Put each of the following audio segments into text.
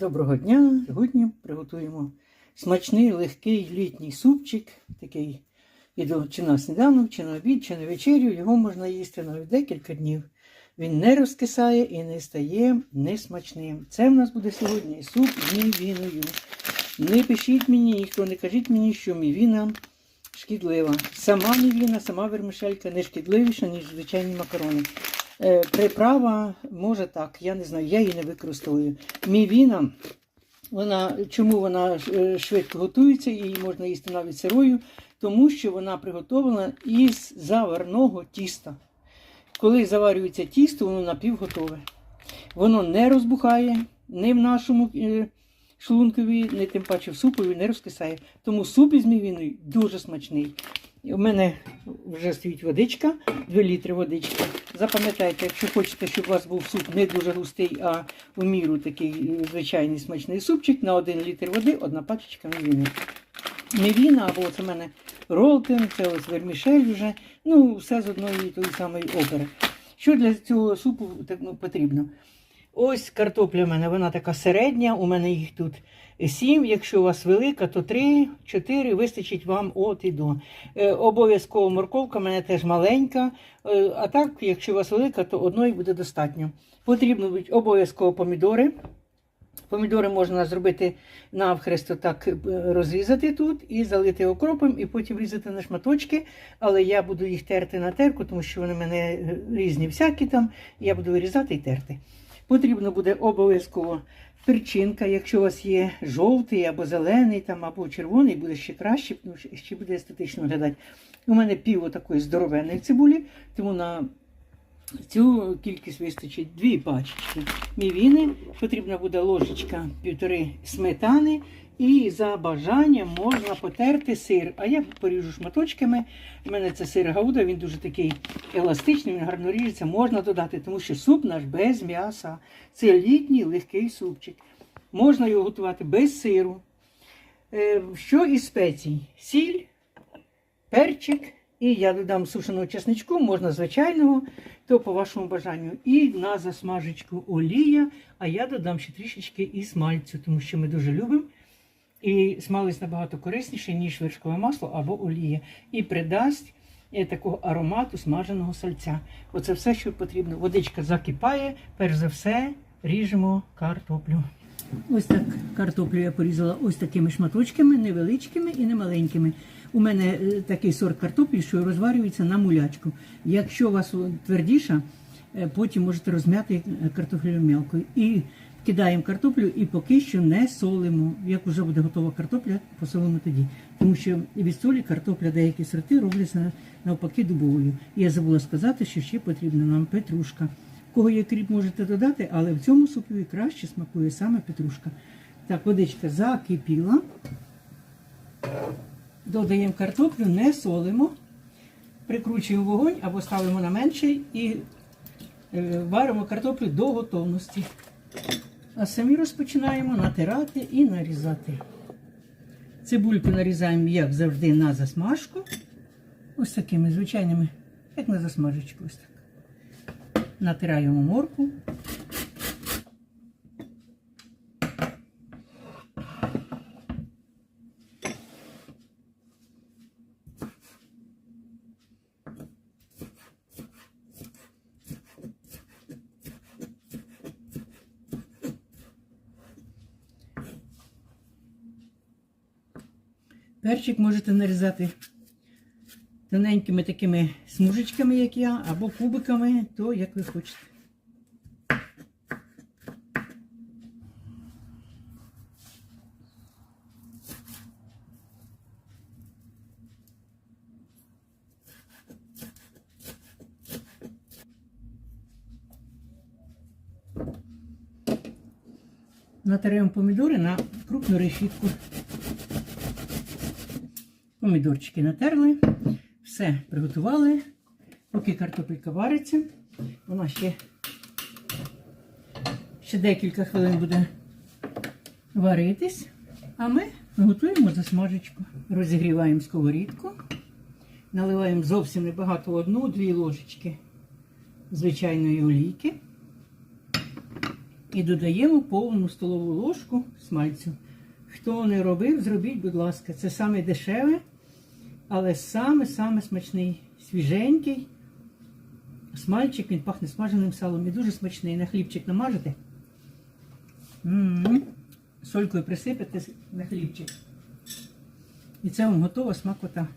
Доброго дня! Сьогодні приготуємо смачний легкий літній супчик, такий і до чи на сніданок, чи на обід, чи на вечерю. Його можна їсти навіть декілька днів. Він не розкисає і не стає несмачним. Це в нас буде сьогодні суп з мівіною. Не пишіть мені, ніхто не кажіть мені, що мівіна шкідлива. Сама мівіна, сама вермишелька не шкідливіша, ніж звичайні макарони. Е, приправа може так, я не знаю, я її не використовую. Мівіна, вона, чому вона е, швидко готується її можна їсти навіть сирою, тому що вона приготовлена із заварного тіста. Коли заварюється тісто, воно напівготове. Воно не розбухає ні в нашому е, шлункові, ні тим паче в супові не розкисає. Тому суп із мівіною дуже смачний. У мене вже стоїть водичка, 2 літри водички. Запам'ятайте, якщо хочете, щоб у вас був суп не дуже густий, а в міру такий е, звичайний смачний супчик, на 1 літр води одна пачечка мівіни. Мівіна, або це в мене ролтин, це ось вермішель вже. Ну, все з одної тої самої опери. Що для цього супу ну, потрібно? Ось картопля в мене, вона така середня, у мене їх тут сім. Якщо у вас велика, то три, чотири вистачить вам от і до. Е, обов'язково морковка в мене теж маленька. Е, а так, якщо у вас велика, то одної буде достатньо. Потрібно будуть обов'язково помідори. Помідори можна зробити навхрест, так е, розрізати тут і залити окропом, і потім різати на шматочки. Але я буду їх терти на терку, тому що вони в мене різні всякі там. Я буду вирізати і терти. Потрібно буде обов'язково перчинка, якщо у вас є жовтий або зелений, там, або червоний, буде ще краще, ще буде естетично виглядати. У мене пів такої здоровенної цибулі, тому на цю кількість вистачить дві пачечки мівіни. Потрібна буде ложечка півтори сметани. І за бажанням можна потерти сир. А я поріжу шматочками. У мене це сир гауда, він дуже такий еластичний, він гарно ріжеться. Можна додати, тому що суп наш без м'яса. Це літній легкий супчик. Можна його готувати без сиру. Е, Що із спецій? Сіль, перчик. І я додам сушеного чесничку, можна звичайного, то по вашому бажанню. І на засмажечку олія, а я додам ще трішечки і смальцю, тому що ми дуже любимо. І смалець набагато корисніше, ніж вершкове масло або олія. І придасть е, такого аромату смаженого сальця. Оце все, що потрібно. Водичка закипає, перш за все ріжемо картоплю. Ось так картоплю я порізала ось такими шматочками, невеличкими і немаленькими. У мене е, такий сорт картоплі, що розварюється на мулячку. Якщо у вас твердіша, е, потім можете розм'яти е, картоплю м'ялко. І кидаємо картоплю і поки що не солимо. Як вже буде готова картопля, посолимо тоді. Тому що від солі картопля деякі сорти робляться навпаки дубовою. Я забула сказати, що ще потрібна нам петрушка. Кого є кріп, можете додати, але в цьому супові краще смакує саме петрушка. Так, водичка закипіла. Додаємо картоплю, не солимо, прикручуємо вогонь або ставимо на менший і е, варимо картоплю до готовності. А самі розпочинаємо натирати і нарізати. Цибульку нарізаємо, як завжди, на засмажку. Ось такими звичайними, як на засмажечку. Ось так. Натираємо морку. Перчик можете нарізати тоненькими такими смужечками, як я, або кубиками, то як ви хочете. Натираємо помідори на крупну решітку. Помідорчики натерли, все приготували. Поки картопелька вариться, вона ще, ще декілька хвилин буде варитись. А ми готуємо засмажечку. Розігріваємо сковорідку, наливаємо зовсім небагато одну-дві ложечки звичайної олійки. І додаємо повну столову ложку смальцю. Хто не робив, зробіть, будь ласка. Це саме дешеве, але саме-саме смачний, свіженький. Смальчик, він пахне смаженим салом і дуже смачний. На хлібчик намажете. Солькою присипете на хлібчик. І це вам готова смакота.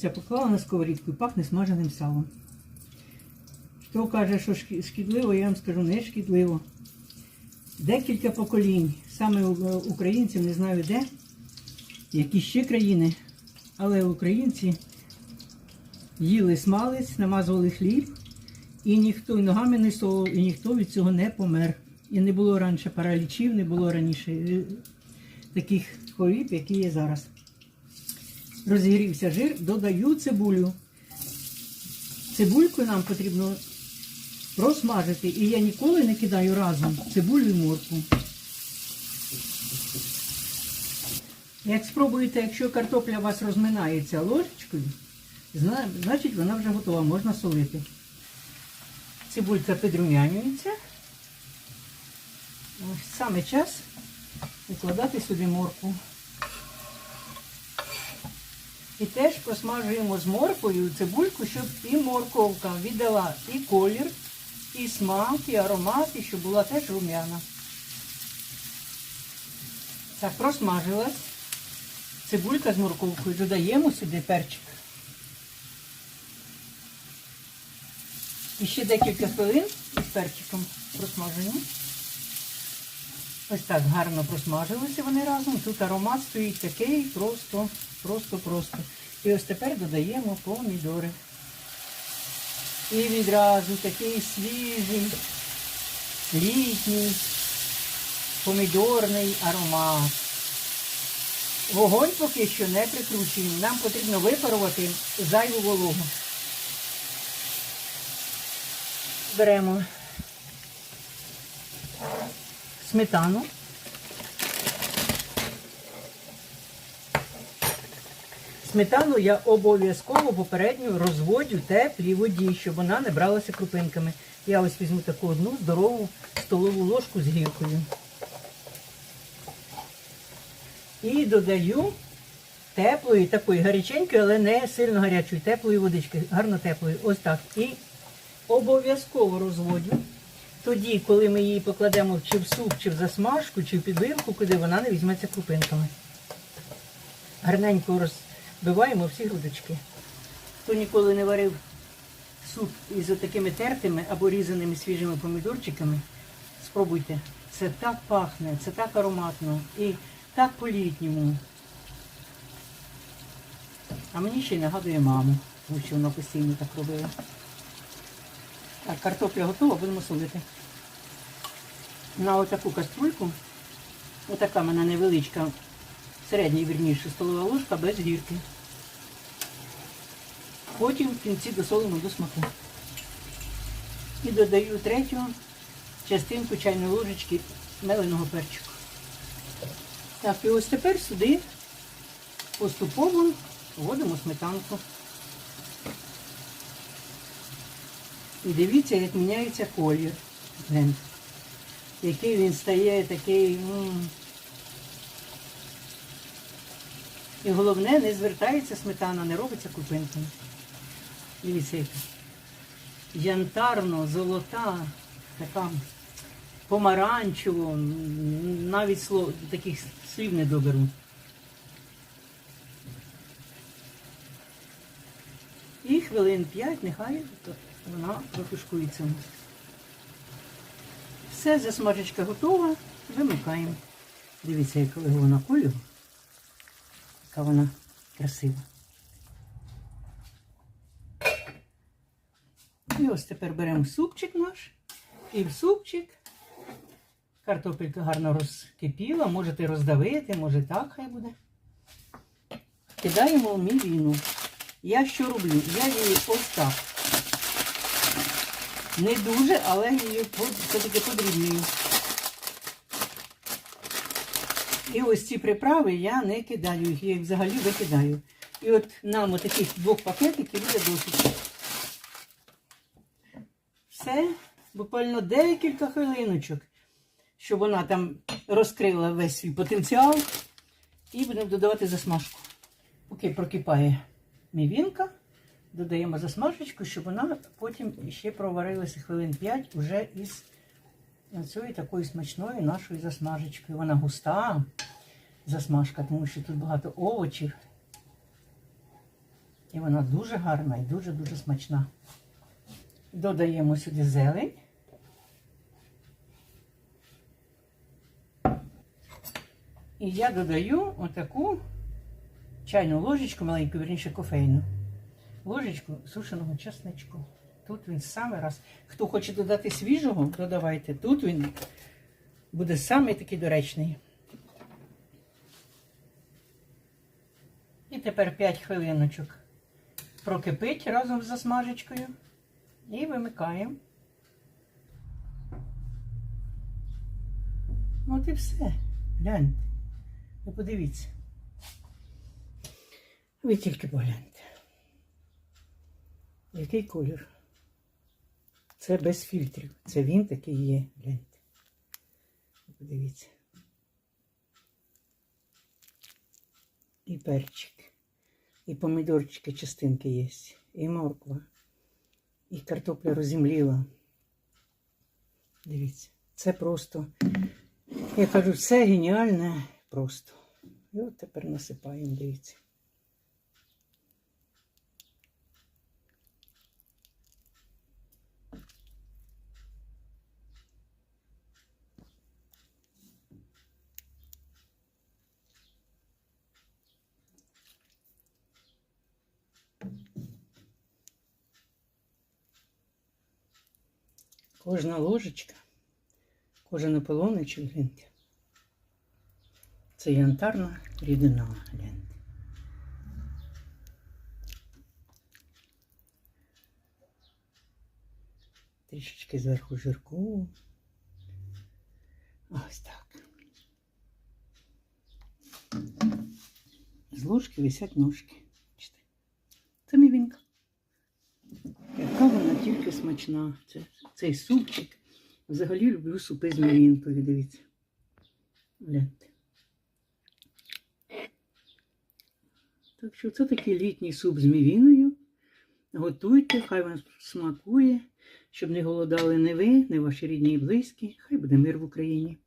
Це поклала на сковорідку і пахне смаженим салом. Хто каже, що шкідливо, я вам скажу, не шкідливо. Декілька поколінь, саме українців, не знаю де, які ще країни, але українці їли смалець, намазували хліб, і ніхто і ногами не совав, і ніхто від цього не помер. І не було раніше паралічів, не було раніше е, таких хворіб, які є зараз. Розігрівся жир, додаю цибулю. Цибульку нам потрібно просмажити. І я ніколи не кидаю разом цибулю і морку. Як спробуєте, якщо картопля у вас розминається ложечкою, значить вона вже готова, можна солити. Цибулька підрумянюється. Ось саме час викладати сюди морку. І теж просмажуємо з моркою цибульку, щоб і морковка віддала і колір, і смак, і аромат, і щоб була теж рум'яна. Так, просмажилась. Цибулька з морковкою. Додаємо сюди перчик. І ще декілька хвилин із перчиком просмажуємо. Ось так гарно просмажилися вони разом. Тут аромат стоїть такий просто, просто, просто. І ось тепер додаємо помідори. І відразу такий свіжий, літній, помідорний аромат. Вогонь поки що не прикручуємо. Нам потрібно випарувати зайву вологу. Беремо сметану. Сметану я обов'язково попередньо розводю теплій воді, щоб вона не бралася крупинками. Я ось візьму таку одну здорову столову ложку з гіркою. І додаю теплої, такої гаряченької, але не сильно гарячої, теплої водички, гарно теплої. Ось так. І обов'язково розводю. Тоді, коли ми її покладемо чи в суп, чи в засмажку, чи в підливку, куди вона не візьметься крупинками. Гарненько розбиваємо всі грудочки. Хто ніколи не варив суп із такими тертими або різаними свіжими помідорчиками, спробуйте. Це так пахне, це так ароматно і так по-літньому. А мені ще й нагадує маму, тому що вона постійно так робила. Так, картопля готова, будемо солити. На отаку каструльку, отака в мене невеличка, середній, вірніше, столова ложка без гірки. Потім в кінці досолимо до смаку. І додаю третю частинку чайної ложечки меленого перчику. Так, і ось тепер сюди поступово вводимо сметанку. І дивіться, як міняється колір. Який він стає такий. м. І головне, не звертається сметана, не робиться купинками. Дивіться. Янтарно, золота, така помаранчево, навіть слов, таких слів не доберу. І хвилин 5 нехай вона протушкується. Все, засмажечка готова, вимикаємо. Дивіться, яка вона кольору, яка вона красива. І ось тепер беремо супчик наш. І в супчик картопелька гарно розкипіла, можете роздавити, може так хай буде. Кидаємо в мівіну. Я що роблю? Я її ось так. Не дуже, але її все-таки подрібнюю. І ось ці приправи я не кидаю, їх я взагалі викидаю. І от нам таких двох пакетиків буде досить. Все, буквально декілька хвилиночок, щоб вона там розкрила весь свій потенціал. І будемо додавати засмажку. Поки прокипає мівінка, додаємо засмажечку, щоб вона потім ще проварилася хвилин 5 уже із цією такою смачною нашою засмажечкою. Вона густа засмажка, тому що тут багато овочів. І вона дуже гарна і дуже-дуже смачна. Додаємо сюди зелень. І я додаю отаку чайну ложечку, маленьку, верніше кофейну. Ложечку сушеного чесничку. Тут він саме раз. Хто хоче додати свіжого, додавайте. Тут він буде самий такий доречний. І тепер 5 хвилиночок прокипить разом з засмажечкою. І вимикаємо. От і все. Гляньте. Ви подивіться. Ви тільки погляньте. Який колір? Це без фільтрів. Це він такий є. Гляньте. Подивіться. І перчик, і помідорчики частинки є, і морква, і картопля розімліла. Дивіться, це просто, я кажу, це геніальне просто. І от тепер насипаємо, дивіться. Кожна ложечка, кожен ополонечок, гляньте. Це янтарна рідина, гляньте. Трішечки зверху жирку. Ось так. З ложки висять ножки. Бачите? Це мівінка. Яка вона тільки смачна. Це, цей супчик. Взагалі люблю супи з мівінкою, дивіться. Гляньте. Так що це такий літній суп з мівіною. Готуйте, хай вам смакує, щоб не голодали не ви, не ваші рідні і близькі. Хай буде мир в Україні.